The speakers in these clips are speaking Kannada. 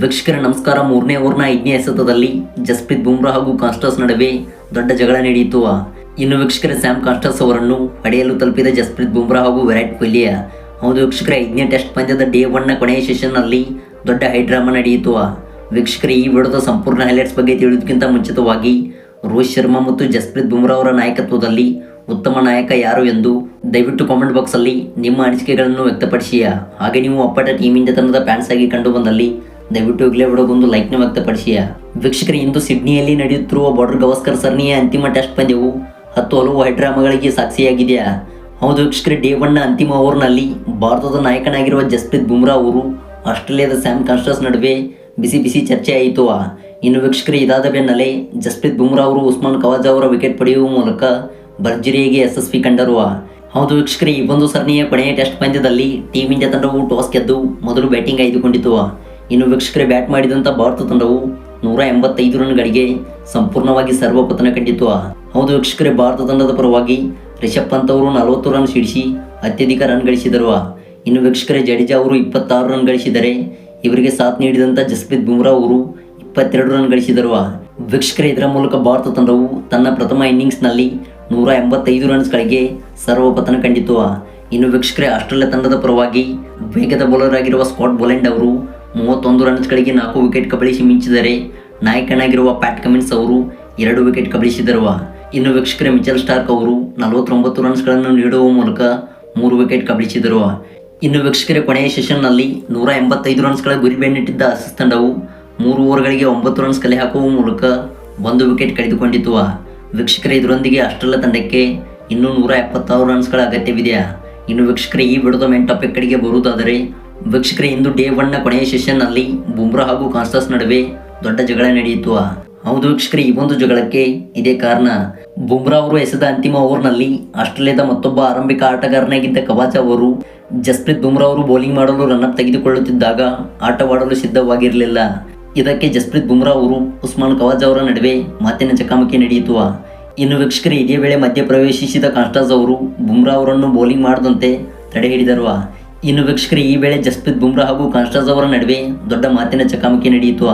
ವೀಕ್ಷಕರ ನಮಸ್ಕಾರ. ಮೂರನೇ ಓವರ್ನ ಐದನೇ ಎಸೆತದಲ್ಲಿ ಜಸ್ಪ್ರೀತ್ ಬುಮ್ರಾ ಹಾಗೂ ಕಾನ್ಸ್ಟರ್ಸ್ ನಡುವೆ ದೊಡ್ಡ ಜಗಳ ನಡೆಯಿತು. ಇನ್ನು ವೀಕ್ಷಕರ ಸ್ಯಾಮ್ ಕಾನ್ಸ್ಟರ್ಸ್ ಅವರನ್ನು ಪಡೆಯಲು ತಲುಪಿದ ಜಸ್ಪ್ರೀತ್ ಬುಮ್ರಾ ಹಾಗೂ ವಿರಾಟ್ ಕೊಹ್ಲಿ. ಹೌದು ವೀಕ್ಷಕರ, ಐದನೇ ಟೆಸ್ಟ್ ಪಂದ್ಯದ ಡೇ ಒನ್ನ ಕೊನೆಯ ಸೆಷನ್ನಲ್ಲಿ ದೊಡ್ಡ ಹೈಡ್ರಾಮಾ ನಡೆಯಿತು. ವೀಕ್ಷಕರ, ಈ ವಿಡದ ಸಂಪೂರ್ಣ ಹೈಲೈಟ್ಸ್ ಬಗ್ಗೆ ತಿಳಿಯೋದಕ್ಕಿಂತ ಮುಂಚಿತವಾಗಿ ರೋಹಿತ್ ಶರ್ಮಾ ಮತ್ತು ಜಸ್ಪ್ರೀತ್ ಬುಮ್ರಾ ಅವರ ನಾಯಕತ್ವದಲ್ಲಿ ಉತ್ತಮ ನಾಯಕ ಯಾರು ಎಂದು ದಯವಿಟ್ಟು ಕಾಮೆಂಟ್ ಬಾಕ್ಸ್ ಅಲ್ಲಿ ನಿಮ್ಮ ಅನಿಸಿಕೆಗಳನ್ನು ವ್ಯಕ್ತಪಡಿಸಿಯಾ ಹಾಗೆ ನೀವು ಅಪ್ಪಟ ಟೀಮ್ ಇಂಡಿಯಾ ತಂಡದ ಫ್ಯಾನ್ಸ್ ಆಗಿ ಕಂಡು ಬಂದಲ್ಲಿ ದಯವಿಟ್ಟು ಈಗಲೇ ವಿಡಿಯೋಗೊಂದು ಲೈಕ್ನ ವ್ಯಕ್ತಪಡಿಸಿಯ? ವೀಕ್ಷಕರು, ಇಂದು ಸಿಡ್ನಿಯಲ್ಲಿ ನಡೆಯುತ್ತಿರುವ ಬಾರ್ಡರ್ ಗವಾಸ್ಕರ್ ಸರಣಿಯ ಅಂತಿಮ ಟೆಸ್ಟ್ ಪಂದ್ಯವು ಹತ್ತು ಹಲವು ಹೈಡ್ರಾಮಾಗಳಿಗೆ ಸಾಕ್ಷಿಯಾಗಿದೆಯಾ? ಹೌದು ವೀಕ್ಷಕರ ಡೇ ಒನ್ನ ಅಂತಿಮ ಓವರ್ನಲ್ಲಿ ಭಾರತದ ನಾಯಕನಾಗಿರುವ ಜಸ್ಪ್ರೀತ್ ಬುಮ್ರಾ ಅವರು ಆಸ್ಟ್ರೇಲಿಯಾದ ಸ್ಯಾಮ್ ಕಾನ್ಸ್ಟರ್ಸ್ ನಡುವೆ ಬಿಸಿ ಬಿಸಿ ಚರ್ಚೆ ಆಯಿತು. ಇನ್ನು ವೀಕ್ಷಕರು, ಇದಾದ ಬೆನ್ನಲ್ಲೇ ಜಸ್ಪ್ರೀತ್ ಬುಮ್ರಾ ಅವರು ಉಸ್ಮಾನ್ ಕವಾಜ್ ಅವರ ವಿಕೆಟ್ ಪಡೆಯುವ ಮೂಲಕ ಭರ್ಜರಿಯಾಗಿ ಯಶಸ್ವಿ ಕಂಡರು. ಹೌದು ವೀಕ್ಷಕರೇ, ಈ ಒಂದು ಸರಣಿಯ ಕೊನೆಯ ಟೆಸ್ಟ್ ಪಂದ್ಯದಲ್ಲಿ ಟೀಮ್ ಇಂಡಿಯಾ ತಂಡವು ಟಾಸ್ ಗೆದ್ದು ಮೊದಲು ಬ್ಯಾಟಿಂಗ್ ಆಯ್ದುಕೊಂಡಿತು. ಇನ್ನು ವೀಕ್ಷಕರೇ, ಬ್ಯಾಟ್ ಮಾಡಿದಂಥ ಭಾರತ ತಂಡವು ನೂರ ಎಂಬತ್ತೈದು ರನ್ಗಳಿಗೆ ಸಂಪೂರ್ಣವಾಗಿ ಸರ್ವಪತನ ಕಂಡಿತು ಹೌದು ವೀಕ್ಷಕರೇ, ಭಾರತ ತಂಡದ ಪರವಾಗಿ ರಿಷಬ್ ಪಂತ್ ಅವರು ನಲವತ್ತು ರನ್ ಸಿಡಿಸಿ ಅತ್ಯಧಿಕ ರನ್ ಗಳಿಸಿದರು. ಇನ್ನು ವೀಕ್ಷಕರೇ, ಜಡೇಜಾ ಅವರು ಇಪ್ಪತ್ತಾರು ರನ್ ಗಳಿಸಿದರೆ ಇವರಿಗೆ ಸಾಥ್ ನೀಡಿದಂಥ ಜಸ್ಪ್ರೀತ್ ಬುಮ್ರಾ ಅವರು ಇಪ್ಪತ್ತೆರಡು ರನ್ ಗಳಿಸಿದರು. ವೀಕ್ಷಕರೇ, ಇದರ ಮೂಲಕ ಭಾರತ ತಂಡವು ತನ್ನ ಪ್ರಥಮ ಇನ್ನಿಂಗ್ಸ್ನಲ್ಲಿ ನೂರ ಎಂಬತ್ತೈದು ರನ್ಸ್ಗಳಿಗೆ ಸರ್ವಪತನ ಕಂಡಿತು ಇನ್ನು ವೀಕ್ಷಕರೇ, ಆಸ್ಟ್ರೇಲಿಯಾ ತಂಡದ ಪರವಾಗಿ ವೇಗದ ಬೌಲರ್ ಆಗಿರುವ ಸ್ಕಾಟ್ ಬೊಲೆಂಡ್ ಅವರು ಮೂವತ್ತೊಂದು ರನ್ಸ್ಗಳಿಗೆ ನಾಲ್ಕು ವಿಕೆಟ್ ಕಬಳಿಸಿ ಮಿಂಚಿದರೆ ನಾಯಕನಾಗಿರುವ ಪ್ಯಾಟ್ ಕಮಿನ್ಸ್ ಅವರು ಎರಡು ವಿಕೆಟ್ ಕಬಳಿಸಿದರು ಇನ್ನು ವೀಕ್ಷಕರ, ಮಿಚಲ್ ಸ್ಟಾರ್ಕ್ ಅವರು ನಲವತ್ತೊಂಬತ್ತು ರನ್ಸ್ಗಳನ್ನು ನೀಡುವ ಮೂಲಕ ಮೂರು ವಿಕೆಟ್ ಕಬಳಿಸಿದರು ಇನ್ನು ವೀಕ್ಷಕರ, ಕೊನೆಯ ಸೆಷನ್ನಲ್ಲಿ ನೂರ ಎಂಬತ್ತೈದು ರನ್ಸ್ಗಳ ಗುರಿ ಬೆನ್ನಿಟ್ಟಿದ್ದ ಆಸೀಸ್ ತಂಡವು ಮೂರು ಓವರ್ಗಳಿಗೆ ಒಂಬತ್ತು ರನ್ಸ್ ಕಲೆ ಹಾಕುವ ಮೂಲಕ ಒಂದು ವಿಕೆಟ್ ಕಳೆದುಕೊಂಡಿತು. ವೀಕ್ಷಕರ, ಇದರೊಂದಿಗೆ ಆಸ್ಟ್ರೇಲಿಯಾ ತಂಡಕ್ಕೆ ಇನ್ನೂ ನೂರ ಎಪ್ಪತ್ತಾರು ರನ್ಸ್ಗಳ ಅಗತ್ಯವಿದೆ. ಇನ್ನು ವೀಕ್ಷಕರೇ, ಈ ಬಿಡದ ಮೇನ್ ಕಡೆಗೆ ಬರುವುದಾದರೆ ವೀಕ್ಷಕರೇ, ಇಂದು ಡೇ ಒನ್ನ ಕೊನೆಯ ಸೆಷನ್ನಲ್ಲಿ ಬುಮ್ರಾ ಹಾಗೂ ಕಾನ್ಸ್ಟಸ್ ನಡುವೆ ದೊಡ್ಡ ಜಗಳ ನಡೆಯಿತು. ಹೌದು ವೀಕ್ಷಕರೇ, ಈ ಒಂದು ಜಗಳಕ್ಕೆ ಇದೇ ಕಾರಣ. ಬುಮ್ರಾ ಅವರು ಎಸೆದ ಅಂತಿಮ ಓವರ್ನಲ್ಲಿ ಆಸ್ಟ್ರೇಲಿಯಾದ ಮತ್ತೊಬ್ಬ ಆರಂಭಿಕ ಆಟಗಾರನಾಗಿದ್ದ ಕವಾಚ ಅವರು ಜಸ್ಪ್ರೀತ್ ಬುಮ್ರಾ ಅವರು ಬೌಲಿಂಗ್ ಮಾಡಲು ರನ್ನಪ್ ತೆಗೆದುಕೊಳ್ಳುತ್ತಿದ್ದಾಗ ಆಟವಾಡಲು ಸಿದ್ಧವಾಗಿರಲಿಲ್ಲ. ಇದಕ್ಕೆ ಜಸ್ಪ್ರೀತ್ ಬುಮ್ರಾ ಅವರು ಉಸ್ಮಾನ್ ಕವಾಜ್ ಅವರ ನಡುವೆ ಮಾತಿನ ಚಕಮಕಿ ನಡೆಯಿತು. ಇನ್ನು ವೀಕ್ಷಕರೇ, ಇದೇ ವೇಳೆ ಮಧ್ಯ ಪ್ರವೇಶಿಸಿದ ಕಾನ್ಸ್ಟಾಸ್ ಅವರು ಬುಮ್ರಾ ಅವರನ್ನು ಬೌಲಿಂಗ್ ಮಾಡದಂತೆ ತಡೆ ಹಿಡಿದರು. ಇನ್ನು ವೀಕ್ಷಕರು, ಈ ವೇಳೆ ಜಸ್ಪ್ರೀತ್ ಬುಮ್ರಾ ಹಾಗೂ ಕಾನ್ಸ್ಟಾಸ್ ಅವರ ನಡುವೆ ದೊಡ್ಡ ಮಾತಿನ ಚಕಮಕಿ ನಡೆಯಿತು.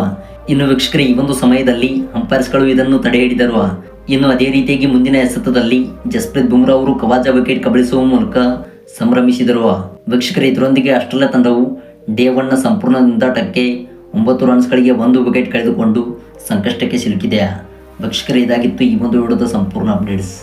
ಇನ್ನು ವೀಕ್ಷಕರು, ಈ ಒಂದು ಸಮಯದಲ್ಲಿ ಅಂಪೈರ್ಸ್ಗಳು ಇದನ್ನು ತಡೆ ಹಿಡಿದರು. ಇನ್ನು ಅದೇ ರೀತಿಯಾಗಿ ಮುಂದಿನ ಎಸೆತದಲ್ಲಿ ಜಸ್ಪ್ರೀತ್ ಬುಮ್ರಾ ಅವರು ಕವಾಜ ವಿಕೆಟ್ ಕಬಳಿಸುವ ಮೂಲಕ ಸಂಭ್ರಮಿಸಿದರು. ವೀಕ್ಷಕರ, ಇದರೊಂದಿಗೆ ಆಸ್ಟ್ರೇಲಿಯಾ ತಂಡವು ಡೇ ಒನ್ನ ಸಂಪೂರ್ಣ ನಿಂದಾಟಕ್ಕೆ ಒಂಬತ್ತು ರನ್ಸ್ಗಳಿಗೆ ಒಂದು ವಿಕೆಟ್ ಕಳೆದುಕೊಂಡು ಸಂಕಷ್ಟಕ್ಕೆ ಸಿಲುಕಿದೆ. ವೀಕ್ಷಕರೇ, ಇದಾಗಿತ್ತು ಈ ಒಂದು ವಿಡಿಯೋದ ಸಂಪೂರ್ಣ ಅಪ್ಡೇಟ್ಸ್.